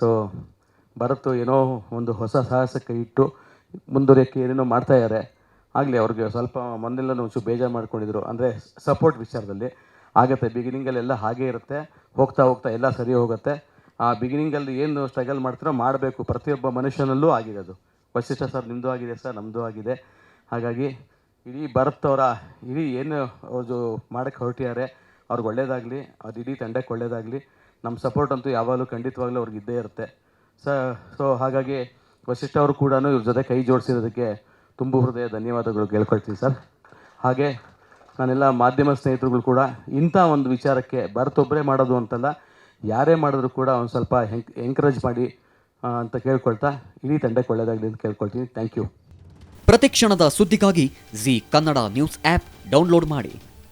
So Bharat ಏನೋ ಒಂದು ಹೊಸ ಸಾಹಸಕ್ಕೆ ಇಟ್ಟು ಮುಂದುವರಿಯೋಕ್ಕೆ ಏನೇನೋ ಮಾಡ್ತಾ ಇದ್ದಾರೆ. ಆಗಲಿ, ಅವ್ರಿಗೆ ಸ್ವಲ್ಪ ಮೊನ್ನೆಲ್ಲ ಒಂಚೂರು ಬೇಜಾರು ಮಾಡ್ಕೊಂಡಿದ್ರು. ಅಂದರೆ ಸಪೋರ್ಟ್ ವಿಚಾರದಲ್ಲಿ. ಆಗುತ್ತೆ ಬಿಗಿನಿಂಗಲ್ಲೆಲ್ಲ ಹಾಗೇ ಇರುತ್ತೆ. ಹೋಗ್ತಾ ಹೋಗ್ತಾ ಎಲ್ಲ ಸರಿ ಹೋಗುತ್ತೆ. ಆ ಬಿಗಿನಿಂಗಲ್ಲಿ ಏನು ಸ್ಟ್ರಗಲ್ ಮಾಡ್ತಾರೋ ಮಾಡಬೇಕು. ಪ್ರತಿಯೊಬ್ಬ ಮನುಷ್ಯನಲ್ಲೂ ಆಗಿದೆ ಅದು. ವಶಿಷ್ಠ ಸರ್ ನಿಮ್ಮದು ಆಗಿದೆ ಸರ್ ನಮ್ಮದು ಆಗಿದೆ. ಹಾಗಾಗಿ ಇಡೀ ಭರತ್ ಅವರ, ಇಡೀ ಏನು ಅವರು ಮಾಡೋಕ್ಕೆ ಹೊರಟಿದ್ದಾರೆ ಅವ್ರಿಗೆ ಒಳ್ಳೇದಾಗಲಿ, ಅದು ಇಡೀ ತಂಡಕ್ಕೆ ಒಳ್ಳೇದಾಗಲಿ, ನಮ್ಮ ಸಪೋರ್ಟ್ ಅಂತೂ ಯಾವಾಗಲೂ ಖಂಡಿತವಾಗ್ಲೂ ಅವ್ರಿಗೆ ಇದ್ದೇ ಇರುತ್ತೆ. ಸ ಸೊ ಹಾಗಾಗಿ ವಶಿಷ್ಠ ಅವರು ಕೂಡ ಇವ್ರ ಜೊತೆ ಕೈ ಜೋಡಿಸಿರೋದಕ್ಕೆ ತುಂಬ ಹೃದಯ ಧನ್ಯವಾದಗಳು ಕೇಳ್ಕೊಳ್ತೀನಿ ಸರ್. ಹಾಗೆ ನಾನೆಲ್ಲ ಮಾಧ್ಯಮ ಸ್ನೇಹಿತರುಗಳು ಕೂಡ ಇಂಥ ಒಂದು ವಿಚಾರಕ್ಕೆ ಭರತೊಬ್ಬರೇ ಮಾಡೋದು ಅಂತಲ್ಲ, ಯಾರೇ ಮಾಡಿದ್ರು ಕೂಡ ಒಂದು ಸ್ವಲ್ಪ ಹೆಂಕ್ ಎಂಕರೇಜ್ ಮಾಡಿ ಅಂತ ಕೇಳ್ಕೊಳ್ತಾ ಇಡೀ ತಂಡಕ್ಕೆ ಒಳ್ಳೆಯದಾಗಲಿ ಅಂತ ಕೇಳ್ಕೊಳ್ತೀನಿ. ಥ್ಯಾಂಕ್ ಯು ಪ್ರತಿಕ್ಷಣದ ಸುದ್ದಿಗಾಗಿ Zee Kannada news app download ಮಾಡಿ.